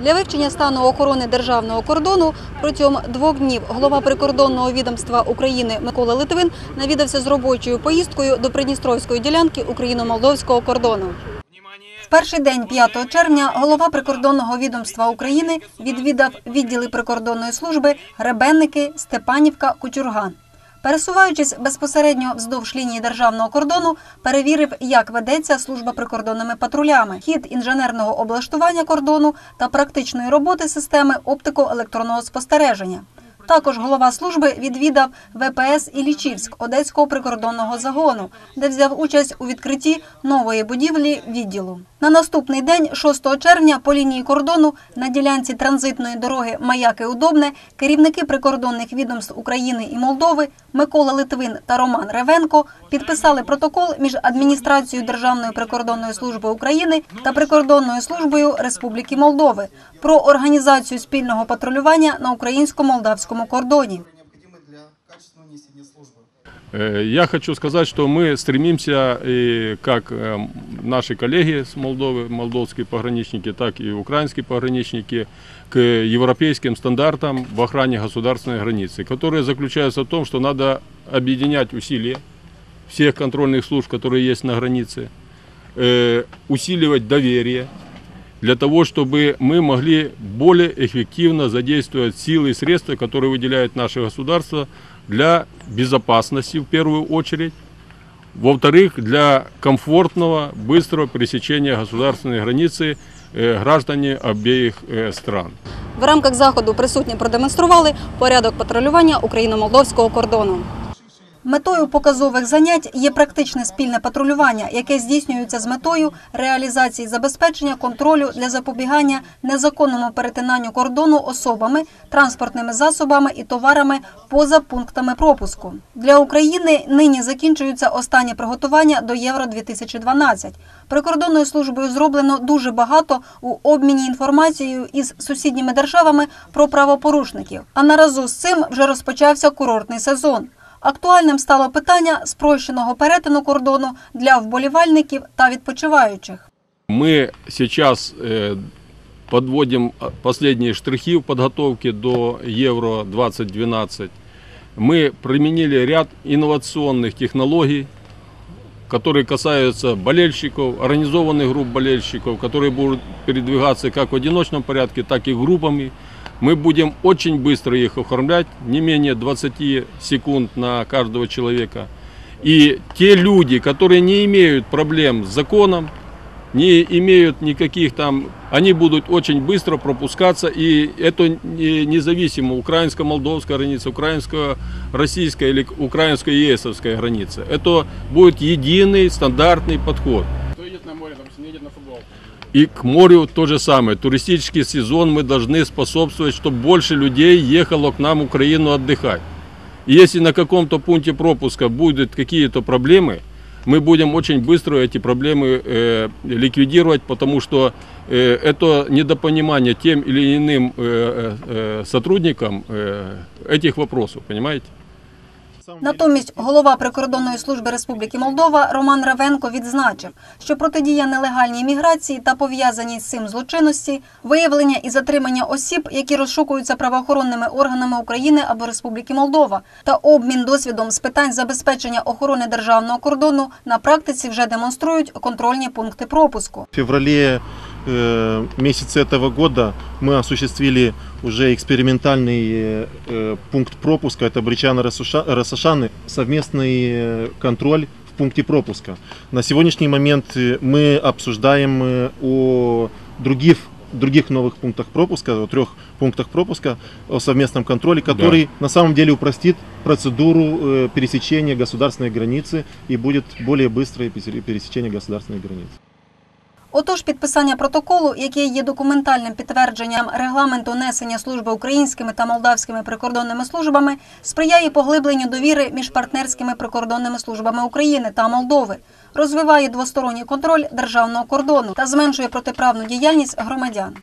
Для вивчення стану охорони державного кордону протягом двох днів голова прикордонного відомства України Микола Литвин навідався з робочою поїздкою до Придністровської ділянки україно-молдовського кордону. В перший день 5 червня голова прикордонного відомства України відвідав відділи прикордонної служби Гребенники, Степанівка, Кучурган. Пересуваючись безпосередньо вздовж лінії державного кордону, перевірив, як ведеться служба прикордонними патрулями, хід інженерного облаштування кордону та практичної роботи системи оптико-електронного спостереження. Також голова служби відвідав ВПС Ілічівськ Одеського прикордонного загону, де взяв участь у відкритті нової будівлі відділу. На наступний день, 6 червня, по лінії кордону на ділянці транзитної дороги Маяки Удобне керівники прикордонних відомств України і Молдови Микола Литвин та Роман Ревенко підписали протокол між адміністрацією Державної прикордонної служби України та прикордонною службою Республіки Молдови про організацію спільного патрулювання на українсько-молдавському кордоні. необходимы для качественного несения службы. Э, Я хочу сказать, что мы стремимся, и как э, наши коллеги с Молдовы, молдовские пограничники, так и украинские пограничники, к европейским стандартам в охране государственной границы, которые заключаются в том, что надо объединять усилия всех контрольных служб, которые есть на границе, э, усиливать доверие, для того, чтобы мы могли более эффективно задействовать силы и средства, которые выделяет наше государство для безопасности в первую очередь, во-вторых, для комфортного, быстрого пересечения государственной границы э, граждане обеих э, стран. В рамках заходу присутні продемонстрували порядок патрулювання україно-молдовського кордону. Метою показових занять є практичне спільне патрулювання, яке здійснюється з метою реалізації забезпечення контролю для запобігання незаконному перетинанню кордону особами, транспортними засобами і товарами поза пунктами пропуску. Для України нині закінчуються останні приготування до Євро 2012 Прикордонною службою зроблено дуже багато у обміні інформацією із сусідніми державами про правопорушників. А наразу з цим вже розпочався курортний сезон. Актуальним стало питання спрощеного перетину кордону для вболівальників та відпочиваючих. Мы сейчас э, подводим э, последние штрихи в подготовке до Евро 2012. Мы применили ряд инновационных технологий, которые касаются болельщиков, организованных групп болельщиков, которые будут передвигаться как в одиночном порядке, так и группами. Мы будем очень быстро их оформлять, не менее 20 секунд на каждого человека. И те люди, которые не имеют проблем с законом, не имеют никаких там, они будут очень быстро пропускаться, и это не- независимо украинско-молдовская граница, украинско-российская или украинско-ЕСовская граница. Это будет единый стандартный подход. Кто едет на море, не едет на. И к морю то же самое. Туристический сезон мы должны способствовать, чтобы больше людей ехало к нам в Украину отдыхать. И если на каком-то пункте пропуска будут какие-то проблемы, мы будем очень быстро эти проблемы э, ликвидировать, потому что э, это недопонимание тем или иным э, э, сотрудникам э, этих вопросов, понимаете? Натомість голова прикордонної служби Республіки Молдова Роман Равенко відзначив, що протидія нелегальній міграції та пов'язаній з цим злочинності, виявлення і затримання осіб, які розшукуються правоохоронними органами України або Республіки Молдова, та обмін досвідом з питань забезпечення охорони державного кордону на практиці вже демонструють контрольні пункти пропуску. В феврале э, месяце этого года мы осуществили уже экспериментальный э, э, пункт пропуска, это Бричана Рассашаны, совместный э, контроль в пункте пропуска. На сегодняшний момент э, мы обсуждаем о других других новых пунктах пропуска, о трех пунктах пропуска, о совместном контроле, который на самом деле упростит процедуру пересечения государственной границы и будет более быстрое пересе- пересечение государственной границы. Отож, підписання протоколу, який є документальним підтвердженням регламенту несення служби українськими та молдавськими прикордонними службами, сприяє поглибленню довіри між партнерськими прикордонними службами України та Молдови, розвиває двосторонній контроль державного кордону та зменшує протиправну діяльність громадян.